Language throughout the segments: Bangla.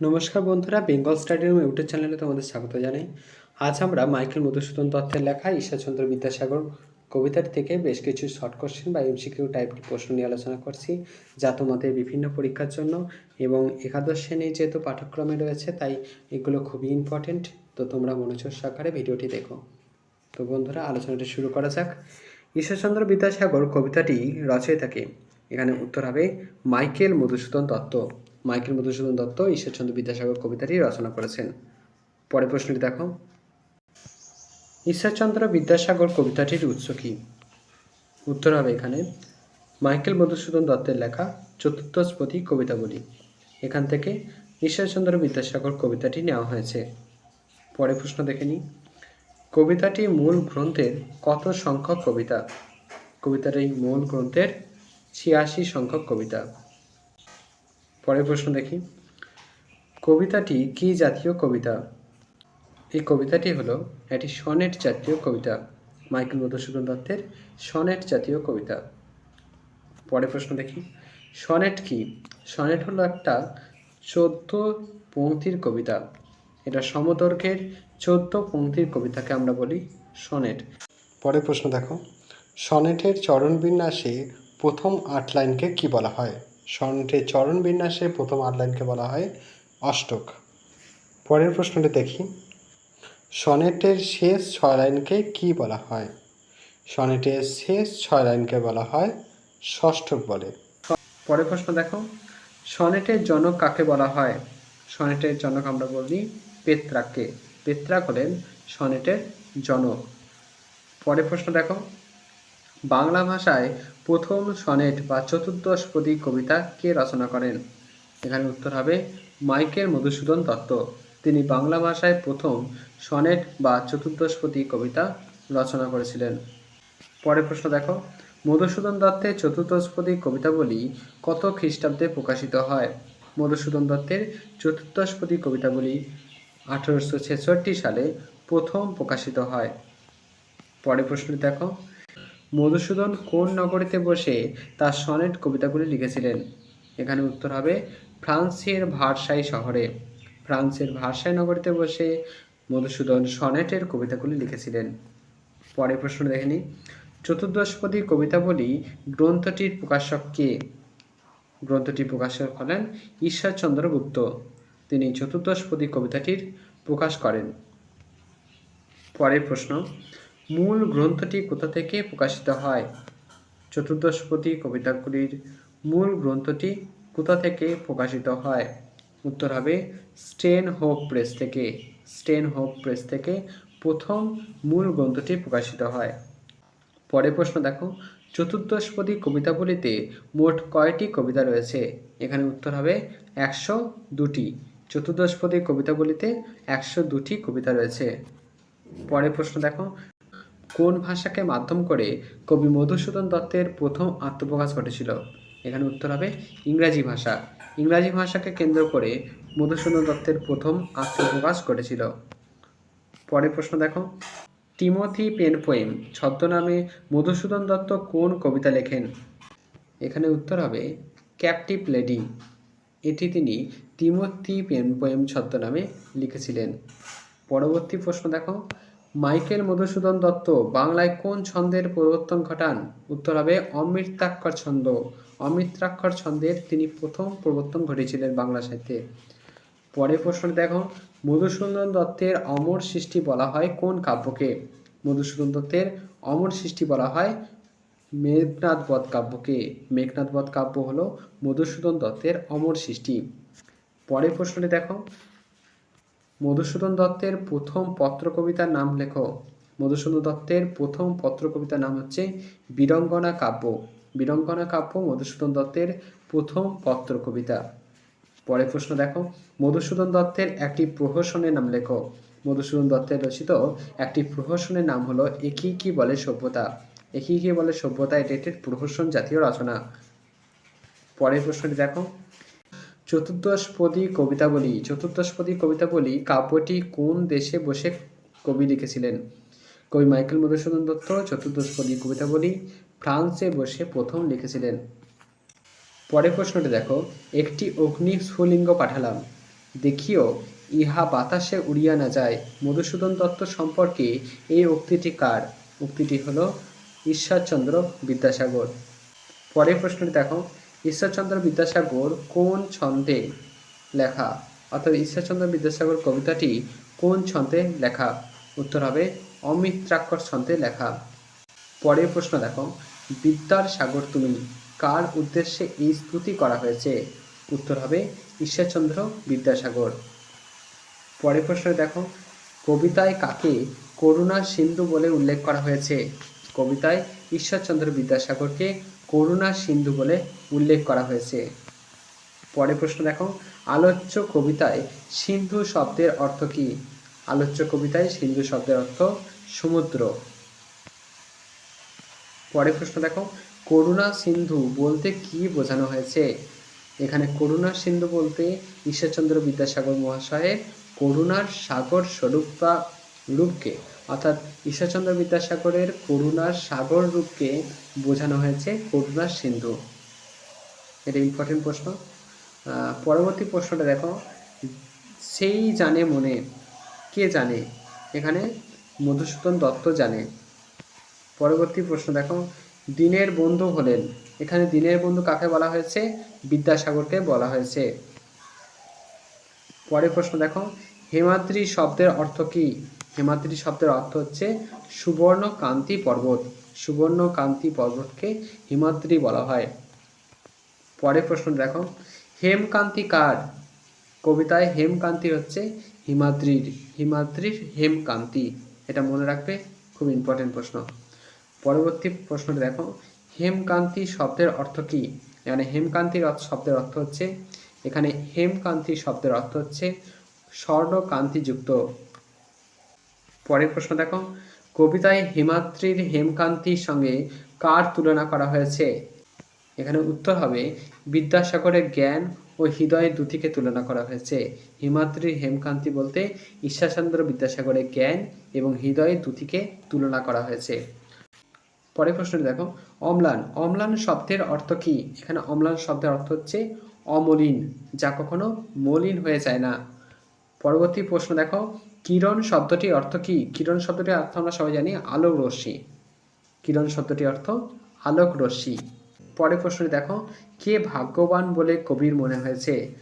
নমস্কার বন্ধুরা, বেঙ্গল স্টাডিয়াম ইউটিউব চ্যানেলে তোমাদের স্বাগত জানাই। আজ আমরা মাইকেল মধুসূদন দত্তের লেখা ঈশ্বরচন্দ্র বিদ্যাসাগর কবিতার থেকে বেশ কিছু শর্ট কোশ্চেন বা এমসিকিউ টাইপের প্রশ্ন নিয়ে আলোচনা করছি, যা তোমাদের বিভিন্ন পরীক্ষার জন্য এবং একাদশ শ্রেণি যেহেতু পাঠ্যক্রমে রয়েছে, তাই এগুলো খুবই ইম্পর্টেন্ট তো তোমরা মনোযোগ সহকারে ভিডিওটি দেখো। তো বন্ধুরা, আলোচনাটি শুরু করা যাক। ঈশ্বরচন্দ্র বিদ্যাসাগর কবিতাটি রচয়িতাকে, এখানে উত্তর হবে মাইকেল মধুসূদন দত্ত। মাইকেল মধুসূদন দত্ত, ঈশ্বরচন্দ্র বিদ্যাসাগর কবিতাটি রচনা করেছেন। পরের প্রশ্নটি দেখো। ঈশ্বরচন্দ্র বিদ্যাসাগর কবিতাটির উৎস কি? উত্তর হবে এখানে, মাইকেল মধুসূদন দত্তের লেখা চতুর্থ চতুর্দশপদী কবিতাবলী এখান থেকে ঈশ্বরচন্দ্র বিদ্যাসাগর কবিতাটি নেওয়া হয়েছে। পরের প্রশ্ন দেখে নিই। কবিতাটি মূল গ্রন্থের কত সংখ্যক কবিতা? কবিতার এই মূল গ্রন্থের ছিয়াশি সংখ্যক কবিতা। পরের প্রশ্ন দেখি। কবিতাটি কি জাতীয় কবিতা? এই কবিতাটি হলো একটি সনেট জাতীয় কবিতা। মাইকেল মধুসূদন দত্তের সনেট জাতীয় কবিতা। পরের প্রশ্ন দেখি। সনেট কি? সনেট হলো একটা চোদ্দ পংক্তির কবিতা। এটা সমদৈর্ঘ্যের চোদ্দ পংক্তির কবিতাকে আমরা বলি সনেট। পরের প্রশ্ন দেখো। সনেটের চরণ বিন্যাসে প্রথম আট লাইনকে কি বলা হয়? সনেটের চরণ বিন্যাসে প্রথম আট লাইনকে বলা হয় অষ্টক। পরের প্রশ্নটি দেখি। সনেটের শেষ ছয় লাইনকে কি বলা হয়? সনেটের শেষ ছয় লাইনকে বলা হয় ষষ্ঠক বলে। পরের প্রশ্ন দেখো। সনেটের জনক কাকে বলা হয়? সনেটের জনক আমরা বলি পেত্রাককে। পেত্রাক হলেন সনেটের জনক। পরের প্রশ্ন দেখো। বাংলা ভাষায় প্রথম সনেট বা চতুর্দশপদী কবিতা কে রচনা করেন? এখানে উত্তর হবে মাইকেল মধুসূদন দত্ত। তিনি বাংলা ভাষায় প্রথম সনেট বা চতুর্দশপদী কবিতা রচনা করেছিলেন। পরের প্রশ্ন দেখো। মধুসূদন দত্তের চতুর্দশপদী কবিতাবলী কত খ্রিস্টাব্দে প্রকাশিত হয়? মধুসূদন দত্তের চতুর্দশপদী কবিতাবলী আঠারোশো ছেষট্টি সালে প্রথম প্রকাশিত হয়। পরের প্রশ্নটি দেখো। মধুসূদন কোন নগরীতে বসে তার সনেট কবিতাগুলি লিখেছিলেন? এখানে উত্তর হবে, ফ্রান্সের ভারসাই শহরে। ফ্রান্সের ভারসাই নগরীতে বসে মধুসূদন সনেটের কবিতাগুলি লিখেছিলেন। পরের প্রশ্ন দেখে নিই। চতুর্দশপদী কবিতাবলী গ্রন্থটির প্রকাশক কে? গ্রন্থটির প্রকাশক হলেন ঈশ্বরচন্দ্র গুপ্ত। তিনি চতুর্দশপদী কবিতাটির প্রকাশ করেন। পরের প্রশ্ন মূল গ্রন্থটি কোথা থেকে প্রকাশিত হয়? চতুর্দশপদী কবিতাগুলির মূল গ্রন্থটি কোথা থেকে প্রকাশিত হয়? উত্তর হবে স্টেন হোপ প্রেস থেকে। স্টেন হোপ প্রেস থেকে প্রথম মূল গ্রন্থটি প্রকাশিত হয়। পরের প্রশ্ন দেখো। চতুর্দশপদী কবিতাগুলিতে মোট কয়টি কবিতা রয়েছে? এখানে উত্তর হবে একশো দুটি। চতুর্দশপদী কবিতাগুলিতে একশো দুটি কবিতা রয়েছে। পরের প্রশ্ন দেখো। কোন ভাষাকে মাধ্যম করে কবি মধুসূদন দত্তের প্রথম আত্মপ্রকাশ ঘটেছিল? এখানে উত্তর হবে ইংরাজি ভাষা। ইংরাজি ভাষাকে কেন্দ্র করে মধুসূদন দত্তের প্রথম আত্মপ্রকাশ ঘটেছিল। পরের প্রশ্ন দেখো। টিমোথি পেন পোয়েম ছদ্মনামে মধুসূদন দত্ত কোন কবিতা লেখেন? এখানে উত্তর হবে ক্যাপটিভ লেডি। এটি তিনি তিমোথি পেন পোয়েম ছদ্মনামে লিখেছিলেন। পরবর্তী প্রশ্ন দেখো। মাইকেল মধুসূদন দত্ত, বাংলায় কোন ছন্দের পরিবর্তন ঘটান? উত্তর হবে অমৃতাক্ষর ছন্দ। অমৃতাক্ষর ছন্দের তিনি প্রথম প্রবর্তন ঘটিয়েছিলেন বাংলা সাহিত্যে। পরের প্রশ্ন দেখো, মধুসূদন দত্তের অমর সৃষ্টি বলা হয় কোন কাব্যকে? মধুসূদন দত্তের অমর সৃষ্টি বলা হয় মেঘনাথ বধ কাব্যকে। মেঘনাথ বধ কাব্য হলো মধুসূদন দত্তের অমর সৃষ্টি। পরের প্রশ্নটি দেখো মধুসূদন দত্তের প্রথম পত্র কবিতার নাম লেখো। মধুসূদন দত্তের প্রথম পত্র কবিতার নাম হচ্ছে বীরঙ্গনা কাব্য। বীরঙ্গনা কাব্য মধুসূদন দত্তের প্রথম পত্র কবিতা পরের প্রশ্ন দেখো। মধুসূদন দত্তের একটি প্রহসনের নাম লেখো। মধুসূদন দত্তের রচিত একটি প্রহসনের নাম হলো একই কি বলে সভ্যতা। একই কি বলে সভ্যতা, এটি একটি প্রহসন জাতীয় রচনা। পরের প্রশ্নটি দেখো। চতুর্দশপদী কবিতাবলী চতুর্দশপদী কবিতাবলী কাব্যটি কোন দেশে বসে কবি লিখেছিলেন? কবি মাইকেল মধুসূদন দত্ত চতুর্দশপদী কবিতাবলী ফ্রান্সে বসে প্রথম লিখেছিলেন। পরের প্রশ্নটি দেখো, একটি অগ্নি স্ফুলিঙ্গ পাঠালাম। দেখিও, ইহা বাতাসে উড়িয়া না যায়। মধুসূদন দত্ত সম্পর্কে এই উক্তিটি কার? উক্তিটি হলো ঈশ্বরচন্দ্র বিদ্যাসাগর। পরের প্রশ্নটি দেখো ঈশ্বরচন্দ্র বিদ্যাসাগর কোন ছন্দে লেখা? অর্থাৎ ঈশ্বরচন্দ্র বিদ্যাসাগর কবিতাটি কোন ছন্দে লেখা? উত্তর হবে অমিত্রাক্ষর ছন্দে লেখা। পরের প্রশ্ন দেখো, বিদ্যার সাগর তুমি কার উদ্দেশ্যে এই স্তুতি করা হয়েছে? উত্তর হবে ঈশ্বরচন্দ্র বিদ্যাসাগর। পরের প্রশ্ন দেখো, কবিতায় কাকে করুণা সিন্ধু বলে উল্লেখ করা হয়েছে? কবিতায় ঈশ্বরচন্দ্র বিদ্যাসাগরকে করুণা সিন্ধু বলে উল্লেখ করা হয়েছে। পরের প্রশ্ন দেখো, আলোচ্য কবিতায় সিন্ধু শব্দের অর্থ কী? আলোচ্য কবিতায় সিন্ধু শব্দের অর্থ সমুদ্র। পরের প্রশ্ন দেখো, করুণা সিন্ধু বলতে কি বোঝানো হয়েছে? এখানে করুণা সিন্ধু বলতে ঈশ্বরচন্দ্র বিদ্যাসাগর মহাশয়ের করুণার সাগর স্বরূপ বা রূপকে অর্থাৎ ঈশ্বরচন্দ্র বিদ্যাসাগরের করুণার সাগর রূপকে বোঝানো হয়েছে করুণার সিন্ধু। এটা ইম্পর্টেন্ট প্রশ্ন। পরবর্তী প্রশ্নটা দেখো। সেই জানে মনে। কে জানে? এখানে মধুসূদন দত্ত জানে। পরবর্তী প্রশ্ন দেখো। দিনের বন্ধু হলেন। এখানে দিনের বন্ধু কাকে বলা হয়েছে? বিদ্যাসাগরকে বলা হয়েছে। পরের প্রশ্ন দেখো। হেমাদ্রি শব্দের অর্থ কি? হেমাদ্রি শব্দের অর্থ হচ্ছে সুবর্ণ কান্তি পর্বত। সুবর্ণ কান্তি পর্বতকে হিমাদ্রি বলা হয়। পরের প্রশ্ন দেখো। হেমকান্তি কার? কবিতায় হেমকান্তি হচ্ছে হিমাদ্রির। হিমাদ্রির হেমকান্তি। এটা মনে রাখবে খুব ইম্পর্টেন্ট প্রশ্ন। পরবর্তী প্রশ্নটি দেখো। হেমকান্তি শব্দের অর্থ কি? এখানে হেমকান্তির শব্দের অর্থ হচ্ছে এখানে হেমকান্তি শব্দের অর্থ হচ্ছে স্বর্ণকান্তিযুক্ত। পরের প্রশ্ন দেখো। কবিতায় হিমাদ্রির হেমকান্তির সঙ্গে কার তুলনা করা হয়েছে? এখানে উত্তর হবে, বিদ্যাসাগরের জ্ঞান ও হৃদয়ের দুটিকে তুলনা করা হয়েছে। হিমাদ্রির হেমকান্তি বলতে ঈশ্বরচন্দ্র বিদ্যাসাগরের জ্ঞান এবং হৃদয়ের দুটিকে তুলনা করা হয়েছে। পরের প্রশ্নটি দেখো, অম্লান। অম্লান শব্দের অর্থ কি? এখানে অম্লান শব্দের অর্থ হচ্ছে অমলিন, যা কখনো মলিন হয়ে যায় না। পরবর্তী প্রশ্ন দেখো কিরণ শব্দটির অর্থ কি? কিরণ শব্দটির অর্থ আমরা সবাই জানি আলোক রশ্মি। কিরণ শব্দটির অর্থ আলোক রশ্মি। পরের প্রশ্নটি দেখো, কে ভাগ্যবান বলে কবির মনে হয়েছে?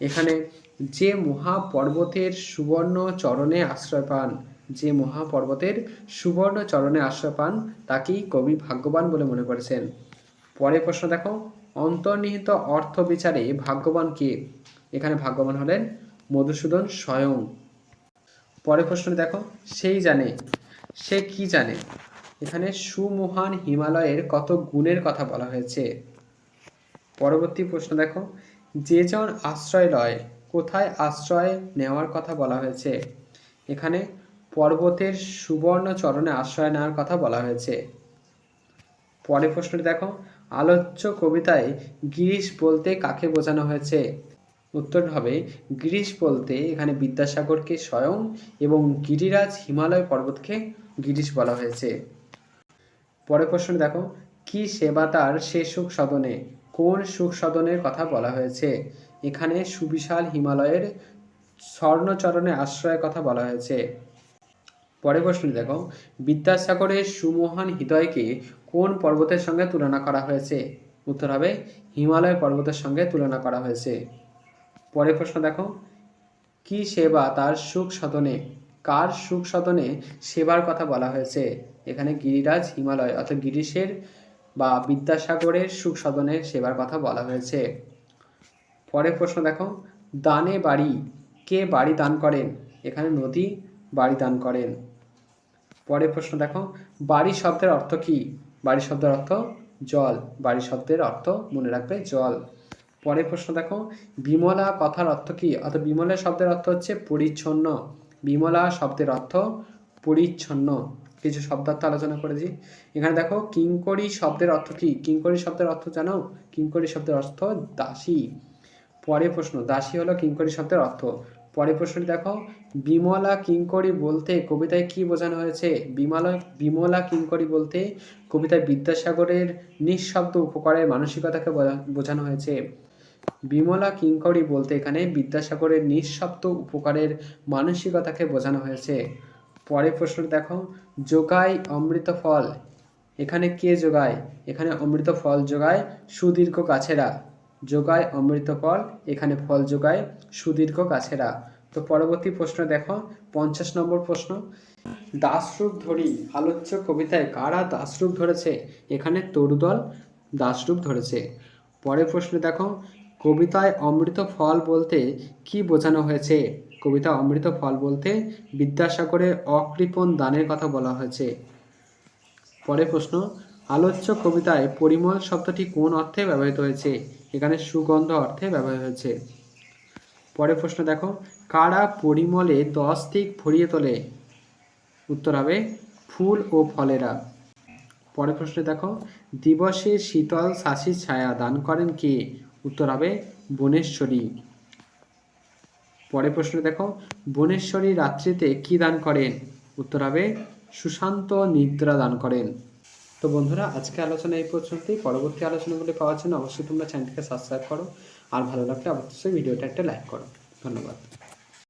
এখানে, যে মহাপর্বতের সুবর্ণ চরণে আশ্রয় পান, যে মহাপর্বতের সুবর্ণ চরণে আশ্রয় পান, তাকেই কবি ভাগ্যবান বলে মনে করেছেন। পরের প্রশ্ন দেখো, অন্তর্নিহিত অর্থ বিচারে ভাগ্যবান কে? এখানে ভাগ্যবান হলেন মধুসূদন স্বয়ং। পরের প্রশ্ন দেখো, সেই জানে, সে কি জানে? এখানে সুমহান হিমালয়ের কত গুণের কথা বলা হয়েছে। পরবর্তী প্রশ্ন দেখো, যে জন আশ্রয় লয়, কোথায় আশ্রয় নেওয়ার কথা বলা হয়েছে? এখানে পর্বতের সুবর্ণ চরণে আশ্রয় নেওয়ার কথা বলা হয়েছে। পরের প্রশ্নটি দেখো, আলোচ্য কবিতায় গিরিশ বলতে কাকে বোঝানো হয়েছে? উত্তর হবে গিরিশ বলতে এখানে বিদ্যাসাগরকে স্বয়ং এবং গিরিরাজ হিমালয় পর্বতকে গিরিশ বলা হয়েছে। পরের প্রশ্ন দেখো, কি সেবা তার সে সুখ সদনে? কোন সুখ সদনের কথা বলা হয়েছে? এখানে সুবিশাল হিমালয়ের স্বর্ণচরণে আশ্রয়ের কথা বলা হয়েছে। পরের প্রশ্নটি দেখো, বিদ্যাসাগরের সুমহান হৃদয়কে কোন পর্বতের সঙ্গে তুলনা করা হয়েছে? উত্তর হবে, হিমালয় পর্বতের সঙ্গে তুলনা করা হয়েছে। পরের প্রশ্ন দেখো। কি সেবা তার সুখ সদনে কার সুখ সদনে সেবার কথা বলা হয়েছে? এখানে গিরিরাজ হিমালয় অর্থাৎ গিরিশের বা বিদ্যাসাগরের সুখ সদনের সেবার কথা বলা হয়েছে। পরের প্রশ্ন দেখো, দানে বাড়ি কে বাড়ি দান করেন? এখানে নদী বাড়ি দান করেন। পরের প্রশ্ন দেখো, বাড়ি শব্দের অর্থ কি? বাড়ি শব্দের অর্থ জল, বাড়ি শব্দের অর্থ মনে রাখবে জল। পরের প্রশ্ন দেখো, বিমলা কথার অর্থ কি? অর্থাৎ বিমলা শব্দের অর্থ হচ্ছে পরিচ্ছন্ন। বিমলা শব্দের অর্থ পরিচ্ছন্ন। কিছু শব্দার্থ আলোচনা করেছি এখানে দেখো, কিঙ্করি শব্দের অর্থ কি? কিঙ্করি শব্দের অর্থ জানো? কিঙ্করি শব্দের অর্থ দাসী। পরে প্রশ্ন, দাসী হলো কিঙ্করি শব্দের অর্থ। পরে প্রশ্নটি দেখো, বিমলা কিঙ্করি বলতে কবিতায় কি বোঝানো হয়েছে? বিমলা বিমলা কিঙ্করি বলতে কবিতায় বিদ্যাসাগরের নিঃশব্দ উপকারের মানসিকতাকে বোঝা- বোঝানো হয়েছে। বিমলা কিঙ্করি বলতে এখানে বিদ্যাসাগরের নিঃশব্দ উপকারের মানসিকতাকে বোঝানো হয়েছে। পরের প্রশ্ন দেখো, যোগায় অমৃত ফল। এখানে কে যোগায়? এখানে অমৃত ফল যোগায় সুদীর্ঘ গাছেরা যোগায় অমৃত ফল, এখানে ফল যোগায় সুদীর্ঘ গাছেরা তো পরবর্তী প্রশ্ন দেখো, পঞ্চাশ নম্বর প্রশ্ন। দাসরূপ ধরি, আলোচ্য কবিতায় কারা দাসরূপ ধরেছে? এখানে তরুদল দাসরূপ ধরেছে। পরের প্রশ্ন দেখো কবিতায় অমৃত ফল বলতে কি বোঝানো হয়েছে? কবিতা অমৃত ফল বলতে বিদ্যাসাগরের অকৃপণ দানের কথা বলা হয়েছে। পরের প্রশ্ন, আলোচ্য কবিতায় পরিমল শব্দটি কোন অর্থে ব্যবহৃত হয়েছে? এখানে সুগন্ধ অর্থে ব্যবহৃত হয়েছে। পরের প্রশ্ন দেখো, কারা পরিমলে দশ দিক ভরিয়ে তোলে? উত্তর হবে, ফুল ও ফলেরা। পরের প্রশ্নে দেখো, দিবসে শীতল শাসির ছায়া দান করেন কে? উত্তর হবে বনেশ্বরী। পরের প্রশ্ন দেখো, বনেশ্বরী রাত্রিতে কি দান করেন? উত্তর হবে সুশান্ত নিদ্রা দান করেন। তো বন্ধুরা, আজকে আলোচনা এই পর্যন্তই। পরবর্তী আলোচনাগুলি পাওয়ার জন্য অবশ্যই তোমরা চ্যানেলকে সাবস্ক্রাইব করো। আর ভালো লাগলে অবশ্যই ভিডিওটা একটা লাইক করো। ধন্যবাদ।